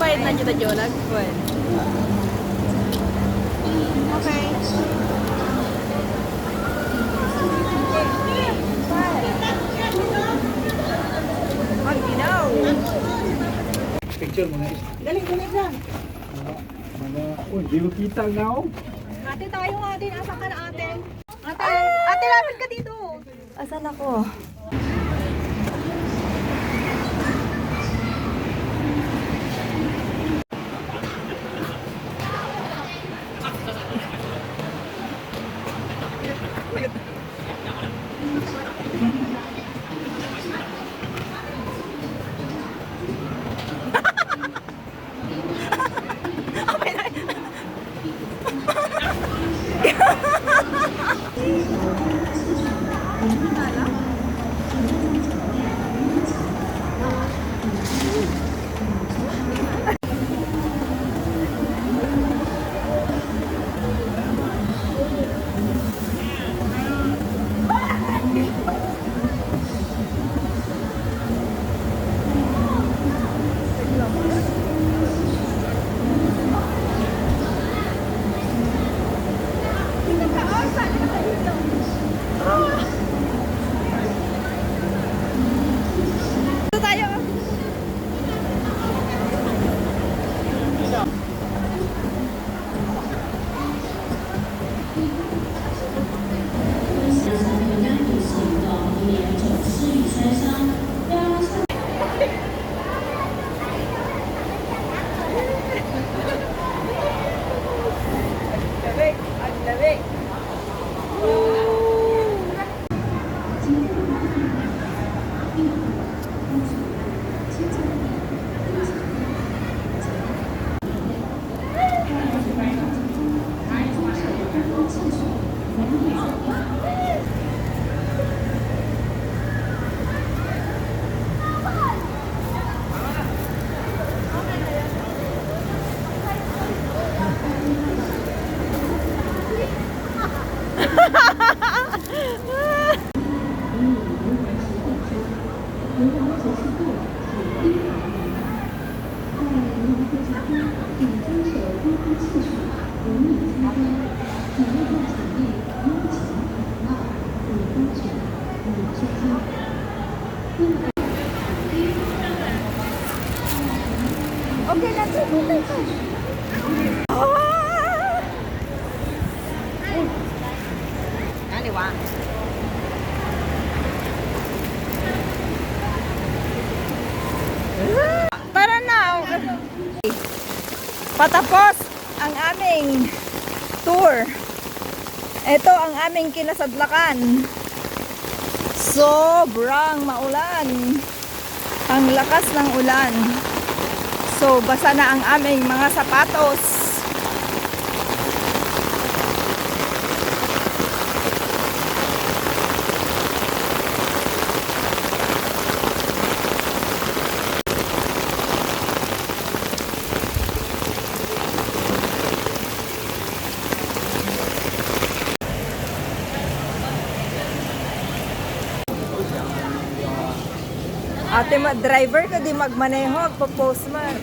Bayad na kita, Jolag. Well. Okay. Ang ginaw. Picture mo na is. Galing, galing lang. Mga, oh, di mo kita nga oh. Ate, tayo nga din. Asan ka na ate? Ate, ate, lapit ka dito. Asan ako? Patapos ang aming tour. Ito ang aming kinasadlakan. Sobrang maulan. Ang lakas ng ulan. So, basa na ang aming mga sapatos. Ate, ma driver ka di magmaneho, agpo-post man.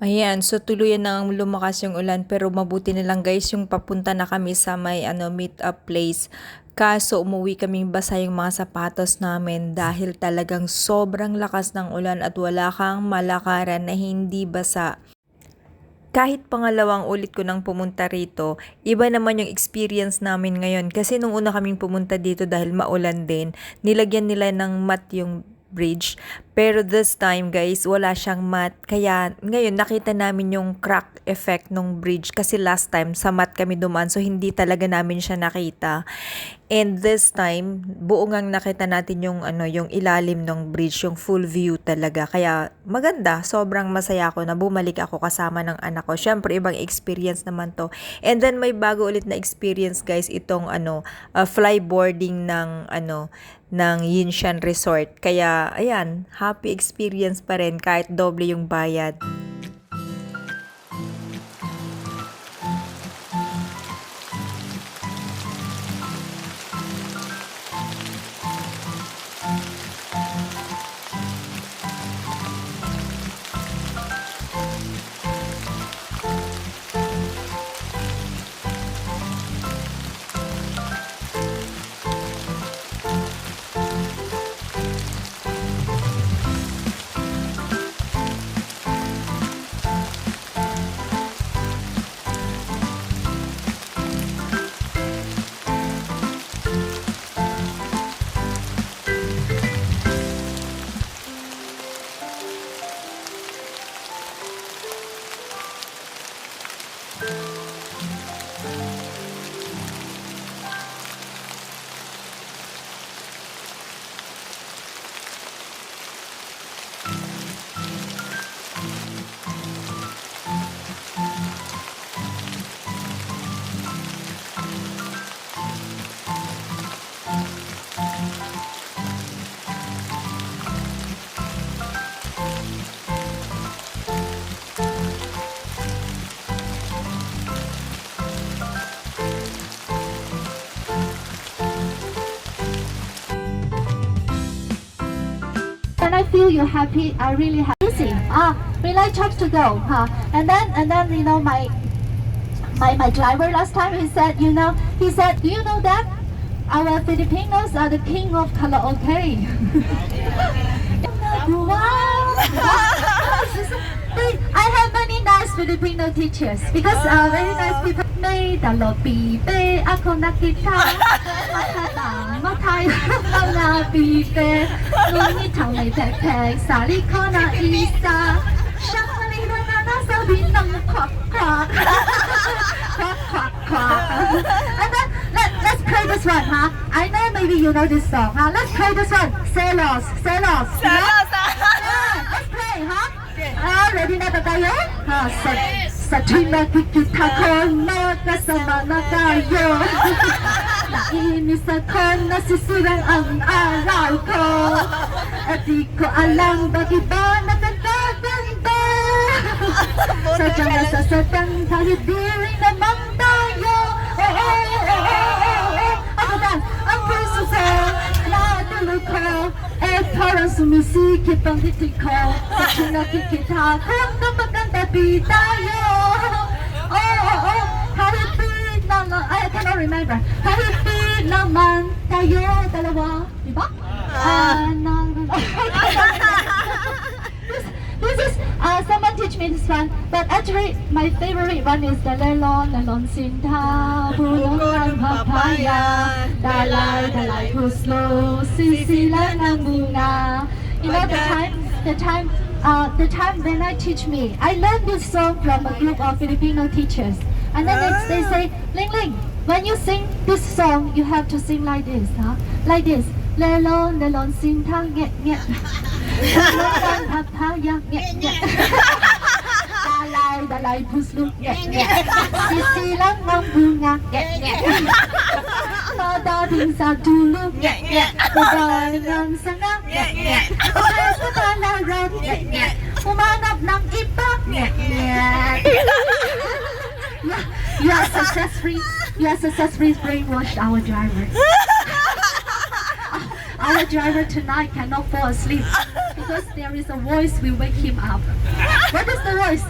Ayan, so tuluyan nang lumakas yung ulan pero mabuti na lang guys yung papunta na kami sa may ano, meet up place. Kaso umuwi kaming basa yung mga sapatos namin dahil talagang sobrang lakas ng ulan at wala kang malakaran na hindi basa. Kahit pangalawang ulit ko nang pumunta rito, iba naman yung experience namin ngayon kasi nung una kaming pumunta dito dahil maulan din, nilagyan nila ng mat yung bridge. Pero this time guys, wala siyang mat. Kaya ngayon nakita namin yung crack effect ng bridge kasi last time sa mat kami dumaan so hindi talaga namin siya nakita. And this time, buo ngang nakita natin yung ano, yung ilalim ng bridge, yung full view talaga. Kaya maganda, sobrang masaya ako na bumalik ako kasama ng anak ko. Syempre ibang experience naman to. And then may bago ulit na experience guys itong ano, uh, flyboarding ng ano ng Yinshan Resort. Kaya ayan, happy experience pa rin kahit doble yung bayad. When I feel you happy, I really happy. Ah, we like church to go, huh? And then and then you know my my my driver last time he said, you know, he said, do you know that our Filipinos are the king of karaoke. wow. I have many nice Filipino teachers because uh, very nice people. May dalobi ako nakita makata matay ngunit ang may pekpek sali ko na isa siyang malina na nasabi ng kwak kwak kwak kwak kwak and then let, let's play this one huh? I know maybe you know this song huh? Let's play this one. Celos Celos Salos, Yeah, let's play, ha? Ah, ready na ba tayo? Ha, sa, sa tuwing nakikita ko, magkasama na tayo. Nainis ako, nasisirang ang araw ko. At di ko alam bakit ba nagkakaganda. Sadyang nasasatang kahit di rin naman tayo. Oo, oo, oo, oo, oo. Ako ba, ang puso ko, natulog ko. Eh, parang sumisikip ang titik ko. Sa nakikita ko, na magkantabi tayo. Oo, oo, oo. Di ay, I cannot remember. Di naman tayo dalawa. Diba? Ah, nang, this, this is uh, someone teach me this one, but actually my favorite one is the lelon lelon sinta bulong ng papaya dalay dalay puslo sisila ng bunga. You know the time the time uh, the time when I teach me, I learned this song from a group of Filipino teachers, and then they, they say, Ling Ling, when you sing this song, you have to sing like this, huh? Like this. Lelon lelon sinta nge nge. Bulong ng papaya nge nge. Dalay, dalay, puslong, nge, nge. Sisilang ng bunga, nge, nge. Padating sa dulo, nge, nge. Pagaling ng sanga, nge, nge. Pagay sa palaran, nge, nge. Umanap ng iba, nge, nge. You are successfully, you are successfully brainwashed our driver. Our driver tonight cannot fall asleep because there is a voice will wake him up. What is the voice?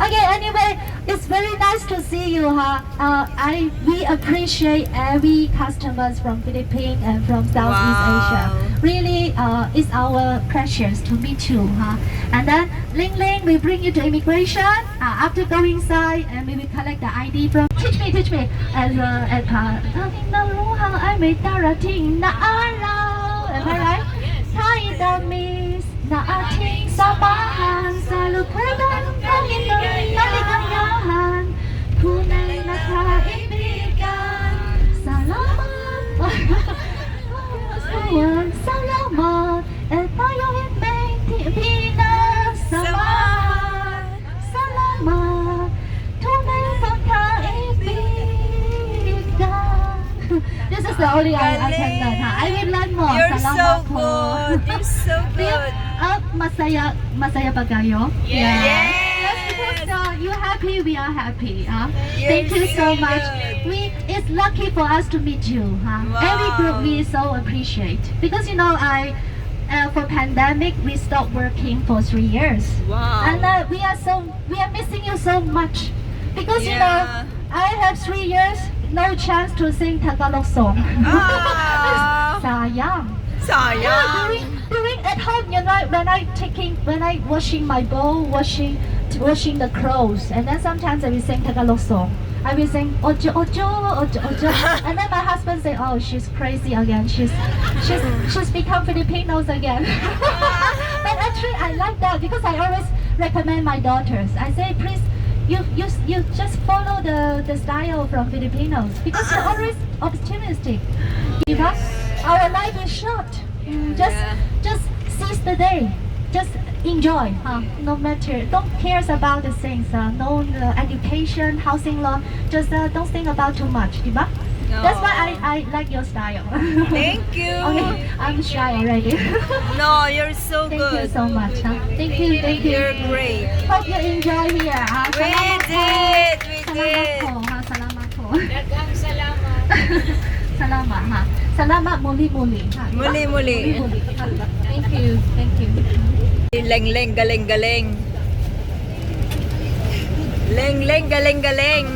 okay, anyway, it's very nice to see you, huh? Uh, I we appreciate every customers from Philippines and from Southeast Wow. Asia. Really, uh, it's our precious to meet you, huh? And then Ling Ling will bring you to immigration. Uh, after going inside, and we will collect the ID from. Teach me, teach me. As uh, as uh, Am I right? Na sabahan uh, masaya, masaya ba kayo? Yes. Yes, because uh, you happy, we are happy. Huh? You're Thank you so much. We it's lucky for us to meet you. Huh? Every group we so appreciate because you know I. Uh, for pandemic, we stopped working for three years, Wow. and uh, we are so we are missing you so much because you know I have three years no chance to sing Tagalog song. Ah. Sayang. Yeah, Sayang. At home, you know, when I taking, when I washing my bowl, washing, washing the clothes, and then sometimes I will sing Tagalog song. I will sing ojo ojo ojo ojo, and then my husband say, oh, she's crazy again. She's, she's, she's become Filipinos again. but actually, I like that because I always recommend my daughters. I say, please, you you you just follow the the style from Filipinos because you're always optimistic. You know, our life is short. Mm, Just just seize the day. Just enjoy. Huh? No matter, don't cares about the things. Uh, no uh, education, housing law. Just uh, don't think about too much. Diba? That's why I, I like your style. Thank you. okay, I'm shy already. No, you're so good. Thank you so much. Huh? Thank you, thank you. You're great. Hope you enjoy here. Ah, We salamat po. did, we Salamat did. po. Ha, salamat po. salamat. Salamat ha. Salamat muli-muli. Ha. Muli-muli. Muli-muli. Ha. Thank you. Thank you. Leng leng galing galing. Leng leng galing galing.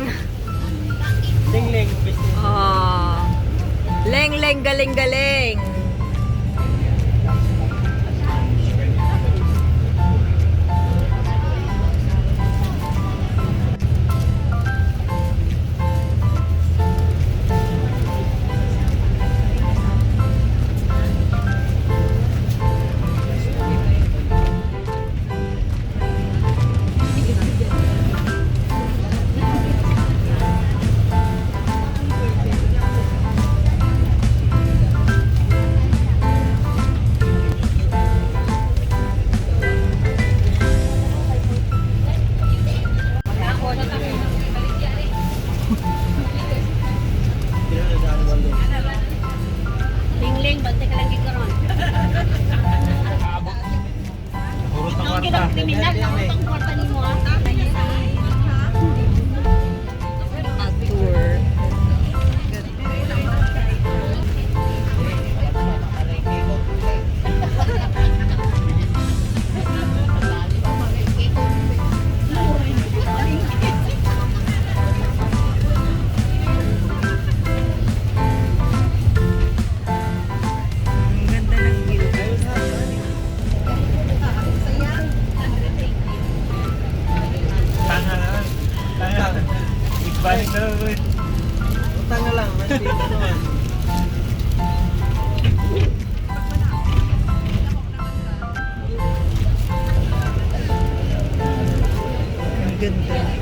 Ganda.